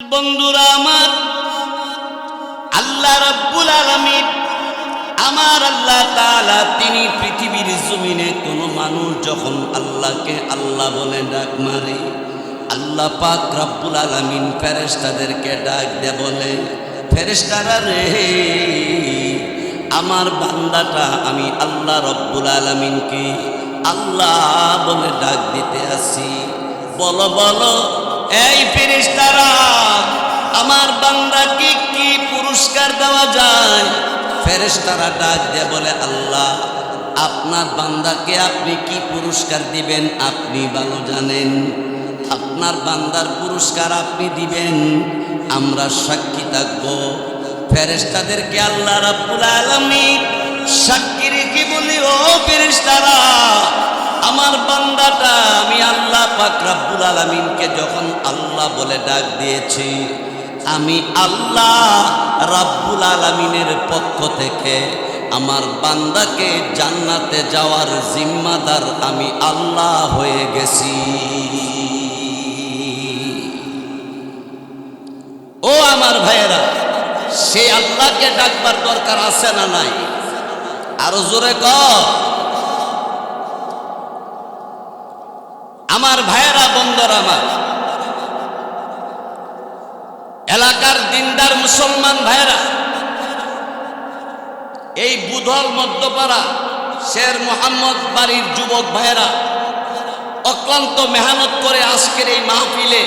বন্ধুরা আমার, আল্লাহ রাব্বুল আলামিন, আমার আল্লাহ তাআলা তিনি পৃথিবীর জমিনে কোনো মানুষ যখন আল্লাহকে আল্লাহ বলে ডাক মারে, আল্লাহ পাক রাব্বুল আলামিন ফেরেশতাদেরকে ডাক দে বলে, ফেরেশতারা রে, আমার বান্দাটা আমি আল্লাহ রব্বুল আলামিনকে আল্লাহ বলে ডাক দিতে আসি। বলো বলো এই ফেরেশতারা, আমার বান্দাকে কি পুরস্কার দেওয়া যায়? ফেরেশতারা ডাক দিয়ে বলে, আল্লাহ, আপনার বান্দাকে আপনি কি পুরস্কার দিবেন আপনি ভালো জানেন। আপনার বান্দার পুরস্কার আপনি দিবেন, আমরা সাক্ষী থাকব। ফেরেশতাদেরকে আল্লাহ রাব্বুল আলামিন সাক্ষী রেখে বলি, ও ফেরেশতারা আমার বান্দাটা, আমি আল্লাহ পাক রাব্বুল যখন আল্লাহ বলে ডাক দিয়েছি, আমি আল্লাহ রাব্বুল আলামিনের পক্ষ থেকে আমার বান্দাকে জান্নাতে যাওয়ার জিম্মাদার আমি আল্লাহ হয়ে গেছি। ও আমার ভাইয়েরা, সে আল্লাহকে ডাকবার দরকার আছে না নাই? আরও জোরে কর আমার ভাইয়েরা, বন্ধর আমার, এলাকার দিনদার মুসলমান ভাইয়েরা, এই বুধল মধ্যপাড়া শের মোহাম্মদ বাড়ির যুবক ভাইয়েরা, অক্লান্ত মেহনত করে আজকের এই মাহফিলে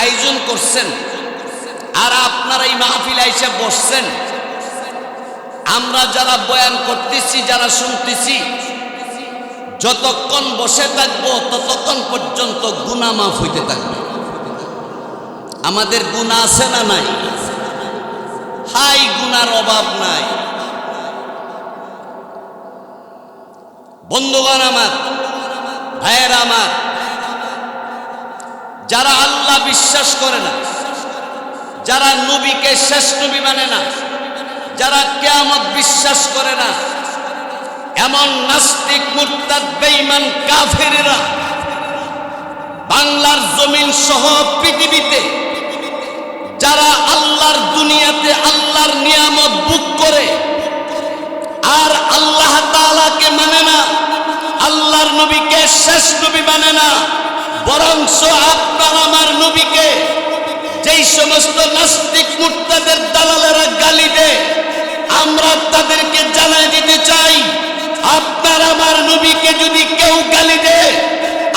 আয়োজন করছেন। আর আপনারা এই মাহফিলে এসে বসছেন। আমরা যারা বয়ান করতেছি, যারা শুনতেছি যতক্ষণ বসে থাকব, ততক্ষণ পর্যন্ত গুণা মাফ হইতে থাকবে। আমাদের গুণা আছে না নাই? হাই গুনার অভাব নাই। বন্ধুগণ আমার, ভাইয়ের আমার, যারা আল্লাহ বিশ্বাস করে না, যারা নবীকে শেষ নবী মানে না, যারা কেয়ামত বিশ্বাস করে না এমন নাস্তিক, মুরতাদ, বেঈমান, কাফেরেরা বাংলার জমিন সহ পৃথিবীতে, যারা আল্লাহর দুনিয়াতে আল্লাহর নিয়ামত বুক করে, আর আল্লাহ তাআলাকে মানে না, আল্লাহর নবীকে শেষ নবী মানে না বরংস আপনার আমার নবীকে যেই সমস্ত নাস্তিক, মুরতাদের দালালেরা গালি দেয়, আমরা তাদেরকে জানাই দিতে চাই। আপনার আমার নবীকে যদি কেউ গালি দেয়,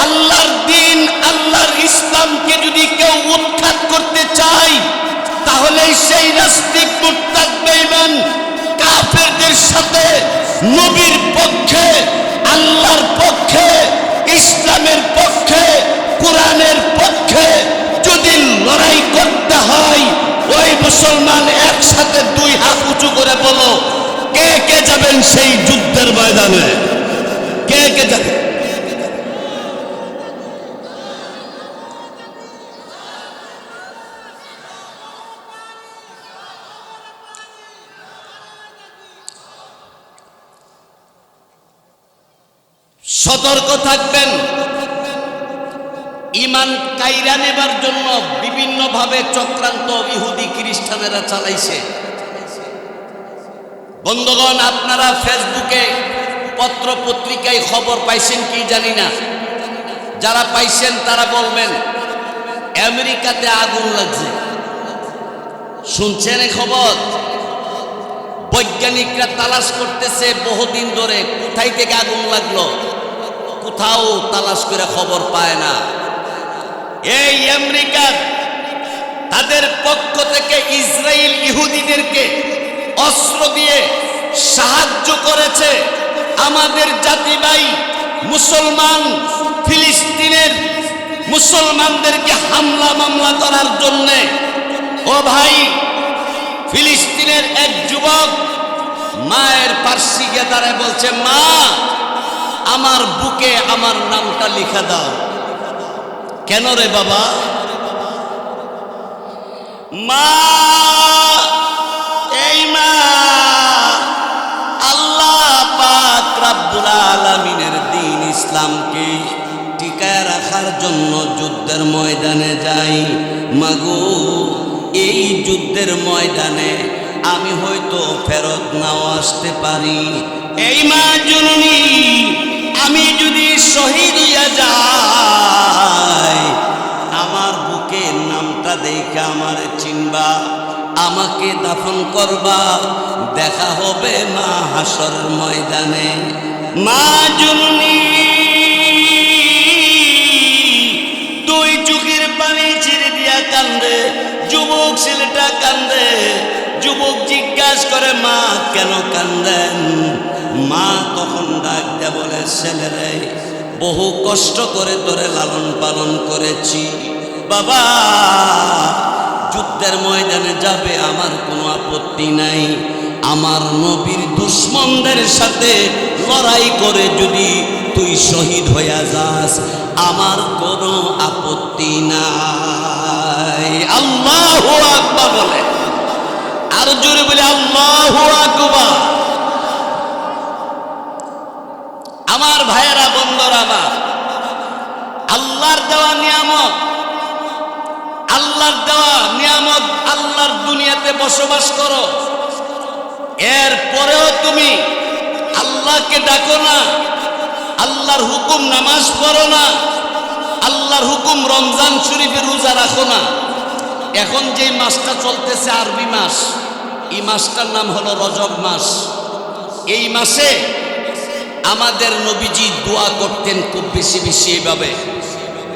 আল্লাহর দিন, আল্লাহর ইসলামকে যদি কেউ উৎখাত করতে চায়, তাহলে সেই নাস্তিক মুরতাদ বেঈমান কাফেরদের সাথে, নবীর পক্ষে, আল্লাহর পক্ষে, ইসলামের পক্ষে, কোরআনের পক্ষে যদি লড়াই করতে হয়, ওই মুসলমান একসাথে দুই হাত উঁচু করে বলো কে কে যাবেন সেই যুদ্ধের ময়দানে? কে কে যাবেন সতর্ক থাকবেন। ইমান কাইরা নেবার জন্য বিভিন্নভাবে চক্রান্ত ইহুদি খ্রিস্টানেরা চালাইছে। বন্ধুগণ, আপনারা ফেসবুকে পত্র পত্রিকায় খবর পাইছেন কি জানি না? যারা পাইছেন তারা বলবেন, আমেরিকাতে আগুন লাগছে। শুনছেন খবর? বৈজ্ঞানিকরা তালাশ করতেছে বহুদিন ধরে, কোথায় থেকে আগুন লাগল? কোথাও তালাশ করে খবর পায় না। এই আমেরিকার তাদের পক্ষ থেকে ইসরায়েল ইহুদিদেরকে অস্ত্র দিয়ে সাহায্য করেছে আমাদের জাতি ভাই মুসলমান ফিলিস্তিনের মুসলমানদেরকে হামলা মামলা করার জন্যে। ও ভাই, ফিলিস্তিনের এক যুবক মায়ের পার্শ্বে গিয়ে দাঁড়ায় বলছে, মা, আমার বুকে আমার নামটা লিখে দাও। কেন রে বাবা? মা রাব্বুল আলামিনের দিন ইসলামকে টিকায় রাখার জন্য যুদ্ধের ময়দানে যাই। মাগু, এই যুদ্ধের ময়দানে আমি হয়তো ফেরত নাও আসতে পারি। এই মা জননী, আমি যদি শহীদ হইয়া যাই, আমার বুকের নামটা দেখে আমার চিনবা। আমাকে দাফন করবা। দেখা হবে মা হাসরের ময়দানে। মা জননী দুই চোখের পানি ছেড়ে দিয়া কান্দে, যুবক ছেলেটা কান্দে। যুবক জিজ্ঞাসা করে, মা কেন কান্দেন? মা তখন ডাক দেয়া বলে, ছেলেরে, বহু কষ্ট করে তোরে লালন পালন করেছি। বাবা যুদ্ধের ময়দানে যাবে, আমার কোনো আপত্তি নাই। আমার নবীর দুশ্মনদের সাথে লড়াই করে যদি তুই শহীদ হইয়া যাস, আমার কোনো আপত্তি নাই। আল্লাহ আকবা বলে। আর জোরে বলে, আল্লাহ আকবা আমার ভাইয়েরা, বন্ধুরা, আমার আল্লাহর দেওয়া নিয়ামত আল্লাহর দেওয়া নিয়ামত আল্লাহর দুনিয়াতে বসবাস করো। এর পরেও তুমি আল্লাহকে ডাকো না, আল্লাহর হুকুম নামাজ পড়ো না, আল্লাহর হুকুম রমজান শরীফে রোজা রাখো না। এখন যে মাসটা চলতেছে আরবি মাস, এই মাসটার নাম হলো রজব মাস। এই মাসে আমাদের নবীজি দোয়া করতেন খুব বেশি বেশি এইভাবে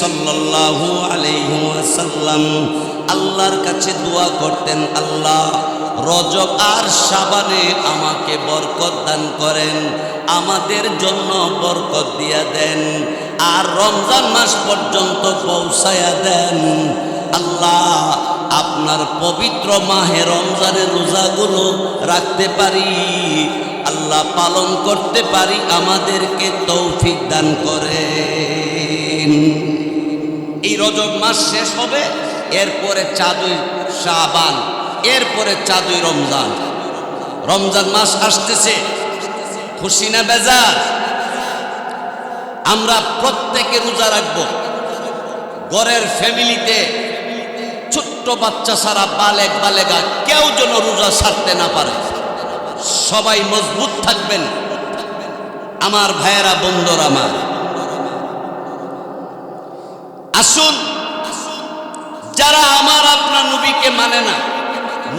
সাল্লাল্লাহু আল্লাহর কাছে দোয়া করতেন, আল্লাহ, রজব আর সাবানে আমাকে বরকত দান করেন, আমাদের জন্য বরকত দিয়া দেন আর রমজান মাস পর্যন্ত পৌঁছায়া দেন। আল্লাহ, আপনার পবিত্র মাহে রমজানের রোজাগুলো রাখতে পারি। আল্লাহ পালন করতে পারি, আমাদেরকে তৌফিক দান করে এই রজব মাস শেষ হবে, এরপরে চাঁদুই শাবান, এরপরে চাঁদুই রমজান। রমজান মাস আসতেছে, খুশি না বেজার? আমরা প্রত্যেকে রোজা রাখব, ঘরের ফ্যামিলিতে ছোট্ট বাচ্চা সারা বালেক বালেগা কেউ যেন রোজা ছাড়তে না পারে। সবাই মজবুত থাকবেন। আমার ভাইয়েরা, বন্ধুর আমার আসুন, যারা আমার আপনার নবীকে মানে না,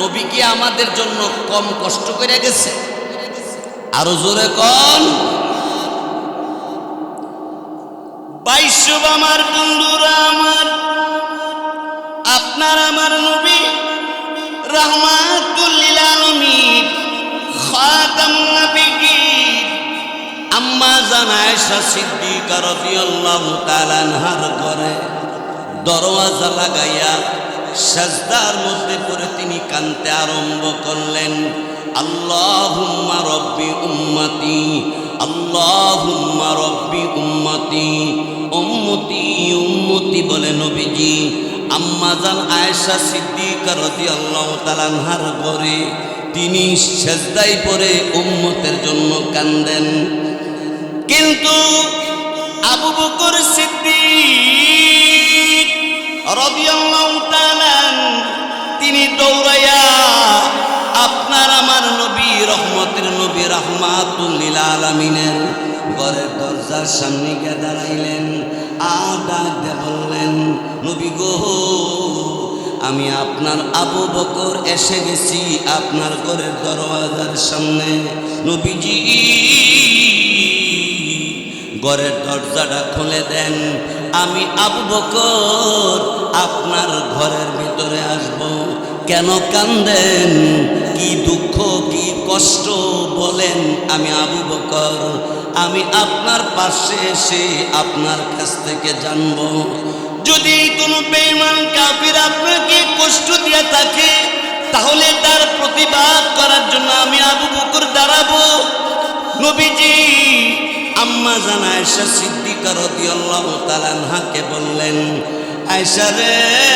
নবী কি আমাদের জন্য কম কষ্ট করে গেছে? আরও জোরে কম বাইশব আমার বন্ধুরা, আমার, আপনার আমার নবী রহমাতুল্লিল আলামিন। খাতামুন নবিয়্যিন আম্মা জান আয়েশা সিদ্দিকা রাদিয়াল্লাহু তাআলা আনহার ঘরে দরওয়াজা লাগাইয়া সাজদার মধ্যে পড়ে তিনি কানতে আরম্ভ করলেন, আল্লাহুম্মা রব্বি উম্মতি, আল্লাহুম্মা রব্বি উম্মতি উম্মতি উম্মতি, বলে নবীজি। আম্মাজান আয়েশা সিদ্দিকা রাদিয়াল্লাহু তাআলা আনহার ঘরে তিনি সেজদায় পরে উম্মতের জন্য কান্দেন। কিন্তু আবু বকর সিদ্দিক রাদিয়াল্লাহু তাআলা তিনি দৌড়াইয়া, আপনার আমার নবী রহমতের নবী রহমাতুল্লিল আলামিনের ঘরের দরজার সামনে গিয়ে দাঁড়াইলেন। আর ডাক বললেন, নবী গো আমি আপনার আবু বকর এসে গেছি আপনার ঘরের দরওয়াজার সামনে। নবীজি, ঘরের দরজাটা খুলে দেন। আমি আবু বকর, আপনার ঘরের ভিতরে আসব। কেন কান্দেন? কি দুঃখ, কি কষ্ট বলেন আমি আবু বকর। আমি আপনার পাশে এসে আপনার কাছ থেকে জানব। যদি কোনো বেঈমান কাপির আপনাকে কষ্ট দিয়ে থাকে, তাহলে তার প্রতিবাদ করার জন্য আমি আবু বকর দাঁড়াবো। নবীজি আম্মা জানা আয়সা সিদ্দিকা তালান হাকে বললেন আয়সা রে